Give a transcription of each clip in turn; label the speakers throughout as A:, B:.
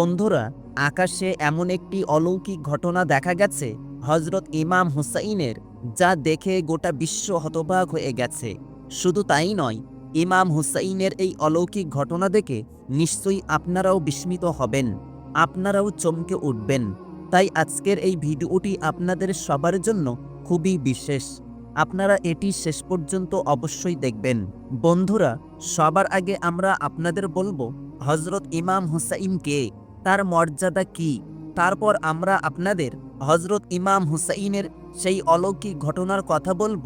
A: বন্ধুরা, আকাশে এমন একটি অলৌকিক ঘটনা দেখা গেছে হজরত ইমাম হুসাইনের, যা দেখে গোটা বিশ্ব হতবাক হয়ে গেছে। শুধু তাই নয়, ইমাম হুসাইনের এই অলৌকিক ঘটনা দেখে নিশ্চয়ই আপনারাও বিস্মিত হবেন, আপনারাও চমকে উঠবেন। তাই আজকের এই ভিডিওটি আপনাদের সবার জন্য খুবই বিশেষ। আপনারা এটি শেষ পর্যন্ত অবশ্যই দেখবেন। বন্ধুরা, সবার আগে আমরা আপনাদের বলব হজরত ইমাম হুসাইন কে? তার মর্যাদা কি? তারপর আমরা আপনাদের হজরত ইমাম হুসাইনের সেই অলৌকিক ঘটনার কথা বলব,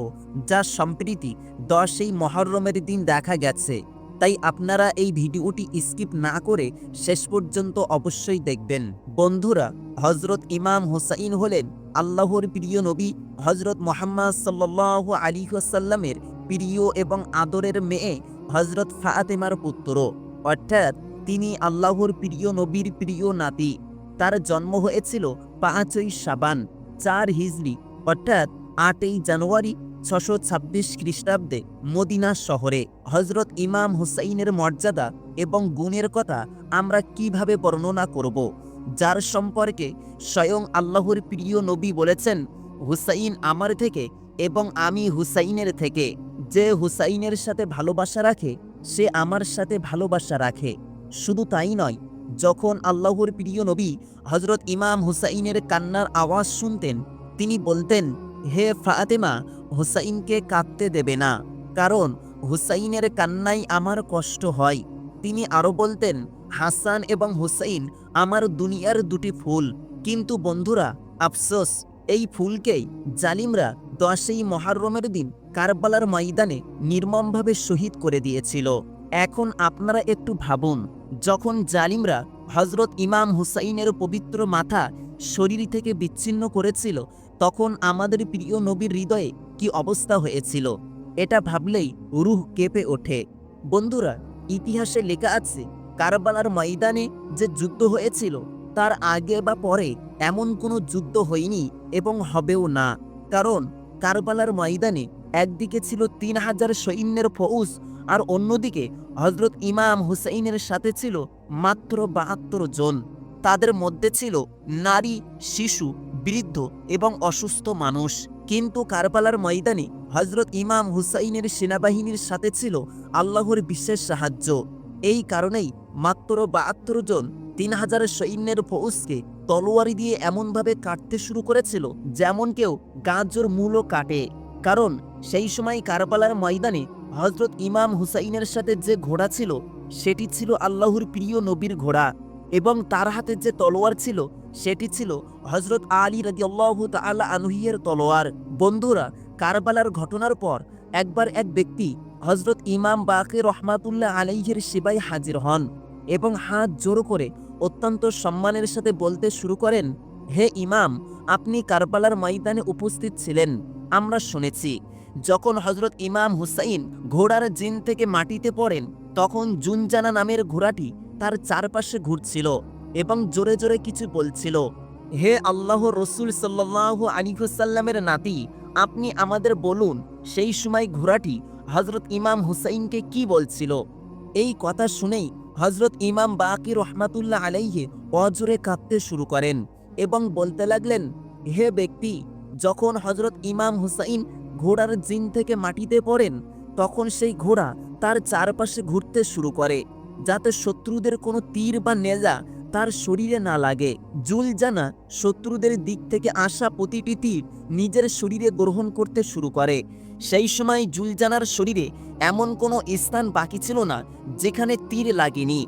A: যা সম্প্রীতি দশই মহরমের দিন দেখা গেছে। তাই আপনারা এই ভিডিওটি স্কিপ না করে শেষ পর্যন্ত অবশ্যই দেখবেন। বন্ধুরা হজরত ইমাম হুসাইন হলেন আল্লাহর প্রিয় নবী হজরত মোহাম্মদ সাল্লাহ আলী সাল্লামের প্রিয় এবং আদরের মেয়ে হজরত ফাতেমার পুত্র। অর্থাৎ তিনি আল্লাহর প্রিয় নবীর প্রিয় নাতি। তার জন্ম হয়েছিল পাঁচই সাবান চার হিজড়ি অর্থাৎ আটই জানুয়ারি ছশো ছাব্বিশ খ্রিস্টাব্দে মদিনা শহরে। হজরত ইমাম হুসাইনের মর্যাদা এবং গুণের কথা আমরা কীভাবে বর্ণনা করব? যার সম্পর্কে স্বয়ং আল্লাহর প্রিয় নবী বলেছেন, হুসাইন আমার থেকে এবং আমি হুসাইনের থেকে। যে হুসাইনের সাথে ভালোবাসা রাখে, সে আমার সাথে ভালোবাসা রাখে। শুধু তাই নয়, যখন আল্লাহর প্রিয় নবী হজরত ইমাম হুসাইনের কান্নার আওয়াজ শুনতেন, তিনি বলতেন, হে ফাতেমা, হুসাইনকে কাঁদতে দেবে না, কারণ হুসাইনের কান্নাই আমার কষ্ট হয়। তিনি আরও বলতেন, হাসান এবং হুসাইন আমার দুনিয়ার দুটি ফুল, কিন্তু বন্ধুরা, আফসোস, এই ফুলকেই জালিমরা দশই মহারমের দিন কারবালার ময়দানে নির্মমভাবে শহীদ করে দিয়েছিল। এখন আপনারা একটু ভাবুন, যখন জালিমরা হজরত ইমাম হুসাইনের পবিত্র মাথা শরীর থেকে বিচ্ছিন্ন করেছিল, তখন আমাদের প্রিয় নবীর হৃদয়ে কি অবস্থা হয়েছিল? এটা ভাবলেই রুহ কেঁপে ওঠে। বন্ধুরা, ইতিহাসে লেখা আছে, কারবালার ময়দানে যে যুদ্ধ হয়েছিল, তার আগে বা পরে এমন কোনো যুদ্ধ হয়নি এবং হবেও না। কারণ, কারবালার ময়দানে একদিকে ছিল তিন হাজার সৈন্যের ফৌজ আর অন্যদিকে হজরত ইমাম হুসাইনের সাথে ছিল মাত্র বাহাত্তর জন। তাদের মধ্যে ছিল নারী, শিশু, বৃদ্ধ এবং অসুস্থ মানুষ। কিন্তু কারবালার ময়দানে হজরত ইমাম হুসাইনের সেনাবাহিনীর সাথে ছিল আল্লাহর বিশেষ সাহায্য। এই কারণেই মাত্র বাহাত্তর জন তিন হাজার সৈন্যের ফৌজকে তলোয়ারি দিয়ে এমনভাবে কাটতে শুরু করেছিল যেমন কেউ গাজর মূলও কাটে। কারণ সেই সময় কারবালার ময়দানে হজরত ইমাম হুসাইনের সাথে যে ঘোড়া ছিল, সেটি ছিল আল্লাহর প্রিয় নবীর ঘোড়া এবং তার হাতে যে তলোয়ার ছিল, সেটি ছিল হজরত আলী রাজি আল্লাহ আনহিয়ের তলোয়ার। বন্ধুরা, কারবালার ঘটনার পর একবার এক ব্যক্তি হজরত ইমাম বাকে রহমাতুল্লাহ আলাইহের সেবায় হাজির হন এবং হাত জোড়ো করে অত্যন্ত সম্মানের সাথে বলতে শুরু করেন, হে ইমাম, আপনি কারবালার ময়দানে উপস্থিত ছিলেন, আমরা শুনেছি। যখন হজরত ইমাম হুসাইন ঘোড়ার জিন থেকে মাটিতে পড়েন, তখন জুনজানা নামের ঘোড়াটি তার চারপাশে ঘুরছিল এবং জোরে জোরে কিছু বলছিল, হে আল্লাহ রসুল সাল্লাহ আলিফুসাল্লামের নাতি, আপনি আমাদের বলুন, সেই সময় ঘোড়াটি হজরত ইমাম হুসাইনকে কি বলছিল? এই কথা শুনেই হজরত ইমাম বাকি রহমাতুল্লাহ আলাইহে অজোরে কাঁদতে শুরু করেন এবং বলতে লাগলেন, হে ব্যক্তি, যখন হজরত ইমাম হুসাইন ঘোড়ার জিন থেকে মাটিতে পড়েন, তখন সেই ঘোড়া তার চারপাশে ঘুরতে শুরু করে, যাতে শত্রুদের কোনো তীর বা নেজা তার শরীরে না লাগে। জুল জানা শত্রুদের দিক থেকে আসা প্রতিটি তীর নিজের শরীরে গ্রহণ করতে শুরু করে। সেই সময় জুলজানার শরীরে এমন কোনো স্থান বাকি ছিল না, যেখানে তীর লাগেনি।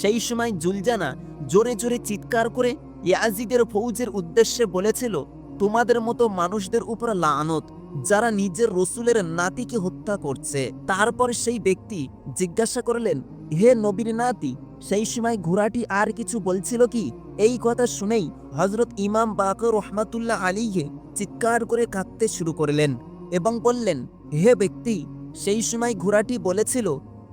A: সেই সময় জুলজানা জোরে জোরে চিৎকার করে ইয়াজিদের ফৌজের উদ্দেশ্যে বলেছিল, তোমাদের মতো মানুষদের উপর লানত যারা নিজের রসুলের নাতিকে হত্যা করছে, তারপর সেই ব্যক্তি জিজ্ঞাসা করলেন, হে নবীর নাতি, সেই সময় ঘোড়াটি আর কিছু বলছিল কি? এই কথা শুনেই হজরত ইমাম বাকর রহমাতুল্লাহ আলীকে চিৎকার করে কাঁদতে শুরু করলেন এবং বললেন, হে ব্যক্তি, সেই সময় ঘোড়াটি বলেছিল,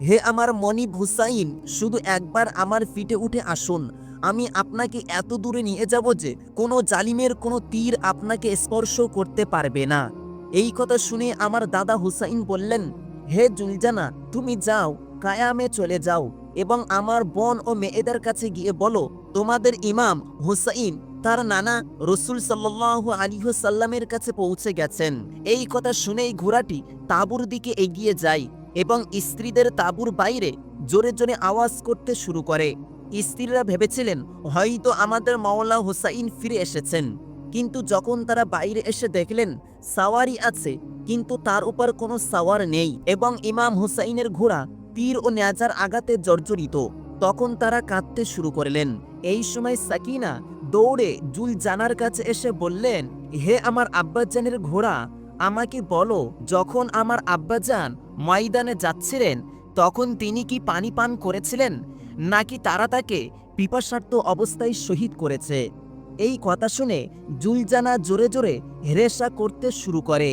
A: হে আমার মনিব হুসাইন শুধু একবার আমার ফিটে উঠে আসুন, আমি আপনাকে এত দূরে নিয়ে যাব যে কোনো জালিমের কোনো তীর আপনাকে স্পর্শ করতে পারবে না এই কথা শুনে আমার দাদা হুসাইন বললেন, হে জুলজানা, তুমি যাও, কায়ামে চলে যাও এবং আমার বোন ও মেয়েদের কাছে গিয়ে বলো, তোমাদের ইমাম হুসাইন তার নানা রসুল সাল্লাহ আলিহসাল্লামের কাছে পৌঁছে গেছেন। এই কথা শুনেই ঘোড়াটি তাঁবুর দিকে এগিয়ে যায় এবং স্ত্রীদের তাঁবুর বাইরে জোরে জোরে আওয়াজ করতে শুরু করে। স্ত্রীরা ভেবেছিলেন, হয়তো আমাদের মাওলা হুসাইন ফিরে এসেছেন। কিন্তু যখন তারা বাইরে এসে দেখলেন, সাওয়ারি আছে, কিন্তু তার উপর কোনো সাওয়ার নেই এবং ইমাম হুসাইনের ঘোড়া তীর ও ন্যাজার আঘাতে জর্জরিত। তখন তারা কাঁদতে শুরু করলেন। এই সময় সাকিনা দৌড়ে জুল জানার কাছে এসে বললেন, হে আমার আব্বাজানের ঘোড়া, আমাকে বলো, যখন আমার আব্বাজান ময়দানে যাচ্ছিলেন, তখন তিনি কি পানি পান করেছিলেন? নাকি তারা তাকে পিপাসার্থ অবস্থায় শহীদ করেছে? এই কথা শুনে জুলজানা জোরে জোরে হেরেসা করতে শুরু করে।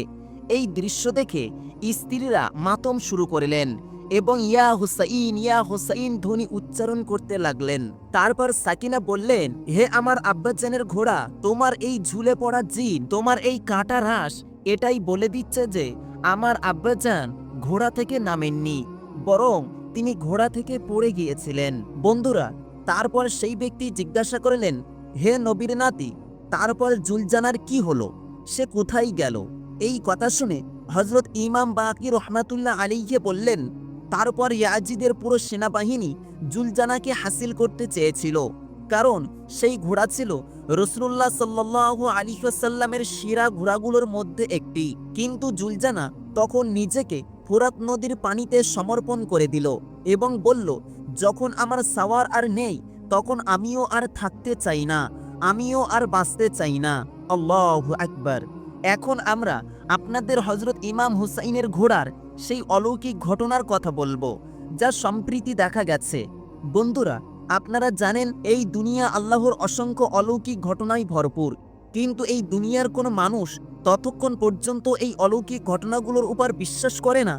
A: এই দৃশ্য দেখে স্ত্রীরা মাতম শুরু করলেন এবং ইয়া হুসাইন ইয়া হুসাইন ধ্বনি উচ্চারণ করতে লাগলেন। তারপর সাকিনা বললেন, হে আমার আব্বাজানের ঘোড়া, তোমার এই ঝুলে পড়া জিন, তোমার এই কাঁটা হ্রাস এটাই বলে দিচ্ছে যে আমার আব্বাজান ঘোড়া থেকে নামেননি, বরং তিনি ঘোড়া থেকে পড়ে গিয়েছিলেন। বন্ধুরা, তারপর সেই ব্যক্তি জিজ্ঞাসা করলেন হে নবীর নাতি, তারপর জুলজানার কি হলো? সে কোথায় গেল? এই কথা শুনে হজরত ইমাম বাকি রহমাতুল্লাহ আলীকে বললেন, তারপর ইয়াজিদের পুরো সেনাবাহিনী জুলজানাকে হাসিল করতে চেয়েছিল, কারণ সেই ঘোড়া ছিল রসুল্লাহ সাল্লাহ আলিহাসাল্লামের শিরা ঘোড়াগুলোর মধ্যে একটি। কিন্তু জুলজানা তখন নিজেকে ফোরাত নদীর পানিতে সমর্পণ করে দিল এবং বলল, যখন আমার সাওয়ার আর নেই তখন আমিও আর থাকতে চাই না, আমিও আর বাঁচতে চাই না। আল্লাহ আকবার। এখন আমরা আপনাদের হজরত ইমাম হুসাইনের ঘোড়ার সেই অলৌকিক ঘটনার কথা বলব, যা সম্প্রীতি দেখা গেছে। বন্ধুরা, আপনারা জানেন এই দুনিয়া আল্লাহর অসংখ্য অলৌকিক ঘটনায় ভরপুর, কিন্তু এই দুনিয়ার কোনো মানুষ ততক্ষণ পর্যন্ত এই অলৌকিক ঘটনাগুলোর উপর বিশ্বাস করে না,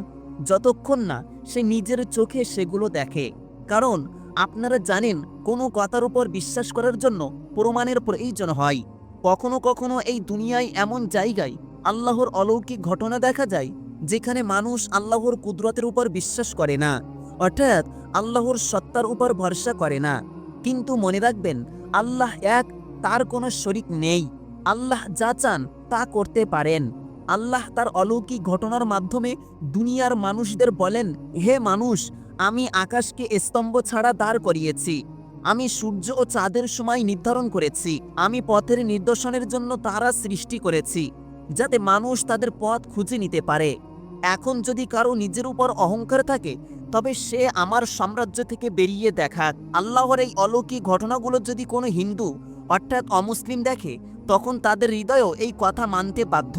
A: যতক্ষণ না সে নিজের চোখে সেগুলো দেখে। কারণ আপনারা জানেন, কোনো কথার উপর বিশ্বাস করার জন্য প্রমাণের প্রয়োজন হয়। কখনো কখনো এই দুনিয়ায় এমন জায়গায় আল্লাহর অলৌকিক ঘটনা দেখা যায়, যেখানে মানুষ আল্লাহর কুদরতের উপর বিশ্বাস করে না, অর্থাৎ আল্লাহর সত্তার উপর ভরসা করে না। কিন্তু মনে রাখবেন, আল্লাহ এক, তার কোনো শরিক নেই। আল্লাহ যা চান, তা করতে পারেন। আল্লাহ তার অলৌকিক ঘটনার মাধ্যমে দুনিয়ার মানুষদের বলেন, হে মানুষ আমি আকাশকে স্তম্ভ ছাড়া দাঁড় করিয়েছি। আমি সূর্য ও চাঁদের সময় নির্ধারণ করেছি। আমি পথের নির্দেশনের জন্য তারা সৃষ্টি করেছি, যাতে মানুষ তাদের পথ খুঁজে নিতে পারে। এখন যদি কারও নিজের উপর অহংকার থাকে, তবে সে আমার সাম্রাজ্য থেকে বেরিয়ে দেখাক। আল্লাহর এই অলৌকিক ঘটনাগুলো যদি কোনো হিন্দু, অর্থাৎ অমুসলিম দেখে, তখন তাদের হৃদয়ও এই কথা মানতে বাধ্য।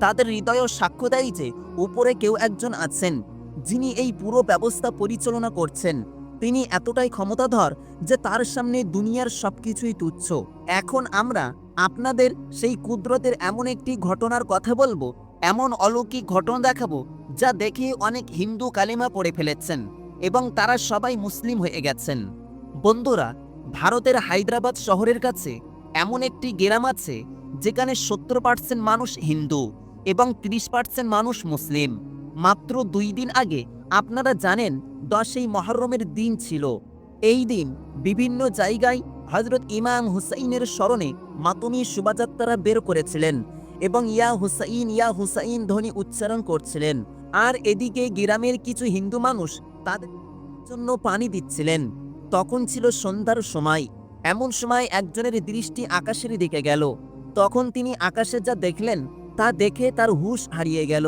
A: তাদের হৃদয়ও সাক্ষ্য দেয় যে, উপরে কেউ একজন আছেন। যিনি এই পুরো ব্যবস্থা পরিচালনা করছেন, তিনি এতটাই ক্ষমতাধর যে তার সামনে দুনিয়ার সবকিছুই তুচ্ছ। এখন আমরা আপনাদের সেই কুদরতের এমন একটি ঘটনার কথা বলব, এমন অলৌকিক ঘটনা দেখাবো, যা দেখে অনেক হিন্দু কালিমা পড়ে ফেলেছেন এবং তারা সবাই মুসলিম হয়ে গেছেন। বন্ধুরা, ভারতের হায়দ্রাবাদ শহরের কাছে এমন একটি গ্রাম আছে, যেখানে সত্তর পার্সেন্ট মানুষ হিন্দু এবং তিরিশ পার্সেন্ট মানুষ মুসলিম। মাত্র দুই দিন আগে আপনারা জানেন দশই মহরমের দিন ছিল। এই দিন বিভিন্ন জায়গায় হজরত ইমাম হুসাইনের স্মরণে মাতুমি শোভাযাত্রা বের করেছিলেন এবং ইয়া হুসাইন ইয়া হুসাইন ধ্বনি উচ্চারণ করছিলেন। আর এদিকে গ্রামের কিছু হিন্দু মানুষ তাদের জন্য পানি দিচ্ছিলেন। তখন ছিল সন্ধ্যার সময়। এমন সময় একজনের দৃষ্টি আকাশের দিকে গেল। তখন তিনি আকাশে যা দেখলেন তা দেখে তার হুশ হারিয়ে গেল।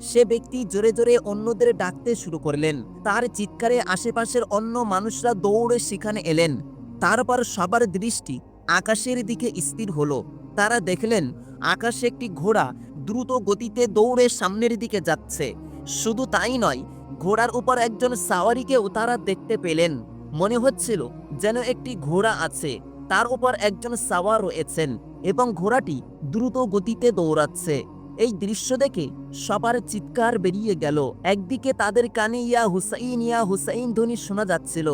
A: সে ব্যক্তি জোরে জোরে অন্যদের ডাকতে শুরু করলেন। তার চিৎকারে আশেপাশের অন্য মানুষরা দৌড়ে সেখানে এলেন। তারপর সবার দৃষ্টি আকাশের দিকে স্থির হলো। তারা দেখলেন, আকাশে একটি ঘোড়া দ্রুত গতিতে দৌড়ে সামনের দিকে যাচ্ছে। শুধু তাই নয়, ঘোড়ার উপর একজন সাওয়ারিকেও তারা দেখতে পেলেন। মনে হচ্ছিল যেন একটি ঘোড়া আছে। তার উপর একজন সাওয়ার রয়েছেন এবং ঘোড়াটি দ্রুত গতিতে দৌড়াচ্ছে। এই দৃশ্য দেখে সবার চিৎকার বেরিয়ে গেল। একদিকে তাদের কানে ইয়া হুসাইন ইয়া হুসাইন ধ্বনি শোনা যাচ্ছিল,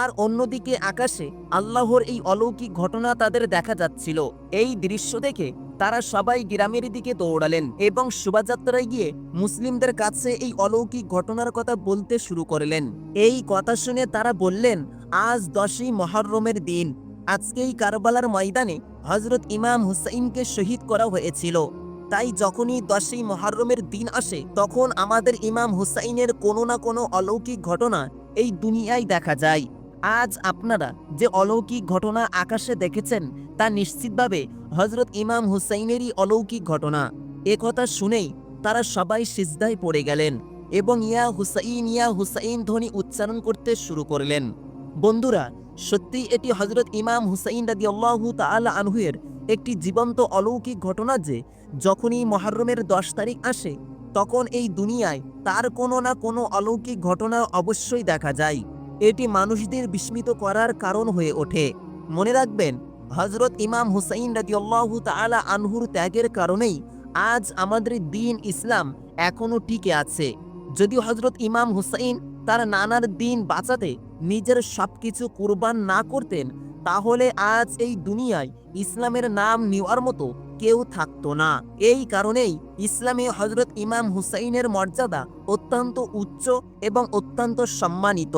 A: আর অন্যদিকে আকাশে আল্লাহর এই অলৌকিক ঘটনা তাদের দেখা যাচ্ছিল। এই দৃশ্য দেখে তারা সবাই গ্রামের দিকে দৌড়ালেন এবং শোভাযাত্রায় গিয়ে মুসলিমদের কাছে এই অলৌকিক ঘটনার কথা বলতে শুরু করলেন। এই কথা শুনে তারা বললেন, আজ দশই মহরমের দিন। আজকেই কারবালার ময়দানে হজরত ইমাম হুসাইনকে শহীদ করা হয়েছিল। তাই যখনই দশই মহারমের দিন আসে, তখন আমাদের ইমাম হুসাইনের কোনো না কোনো অলৌকিক ঘটনা এই দুনিয়ায় দেখা যায়। আজ আপনারা যে অলৌকিক ঘটনা আকাশে দেখেছেন, তা নিশ্চিতভাবে হজরত ইমাম হুসাইনেরই অলৌকিক ঘটনা। একথা শুনেই তারা সবাই সিজদায় পড়ে গেলেন এবং ইয়া হুসাইন ইয়া হুসাইন ধ্বনি উচ্চারণ করতে শুরু করলেন। বন্ধুরা সত্যি এটি হজরত ইমাম হুসাইন রাদি আল্লাহু তাআলা আনহুয়ের একটি জীবন্ত অলৌকিক ঘটনা যে যখনই মহরমের দশ তারিখ আসে, তখন এই দুনিয়ায় তার কোনো না কোনো অলৌকিক ঘটনা অবশ্যই দেখা যায়। এটি মানুষদের বিস্মিত করার কারণ হয়ে ওঠে। মনে রাখবেন হজরত ইমাম হুসাইন রাদিয়াল্লাহু তাআলা আনহুর ত্যাগের কারণেই আজ আমাদের দিন ইসলাম এখনও টিকে আছে। যদি হজরত ইমাম হুসাইন তার নানার দিন বাঁচাতে নিজের সবকিছু কুরবান না করতেন তাহলে আজ এই দুনিয়ায় ইসলামের নাম নেওয়ার মতো কেউ থাকতো না। এই কারণেই ইসলামে হজরত ইমাম হুসাইনের মর্যাদা অত্যন্ত উচ্চ এবং অত্যন্ত সম্মানিত।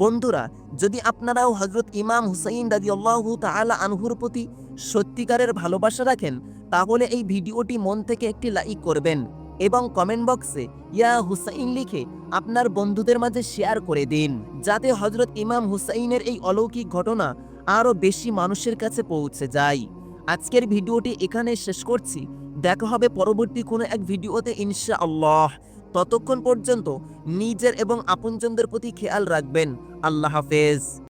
A: বন্ধুরা, যদি আপনারাও হজরত ইমাম হুসাইন রাজি আল্লাহ তালা আনহুর প্রতি সত্যিকারের ভালোবাসা রাখেন, তাহলে এই ভিডিওটি মন থেকে একটি লাইক করবেন এবং কমেন্ট বক্সে ইয়া হুসাইন লিখে আপনার বন্ধুদের মাঝে শেয়ার করে দিন। যাতে হজরত ইমাম হুসাইনের এই অলৌকিক ঘটনা আরও বেশি মানুষের কাছে পৌঁছে যাই। আজকের ভিডিওটি এখানে শেষ করছি। দেখা হবে পরবর্তী কোনো এক ভিডিওতে ইনশা আল্লাহ ততক্ষণ পর্যন্ত নিজের এবং আপনজনদের প্রতি খেয়াল রাখবেন। আল্লাহ হাফেজ।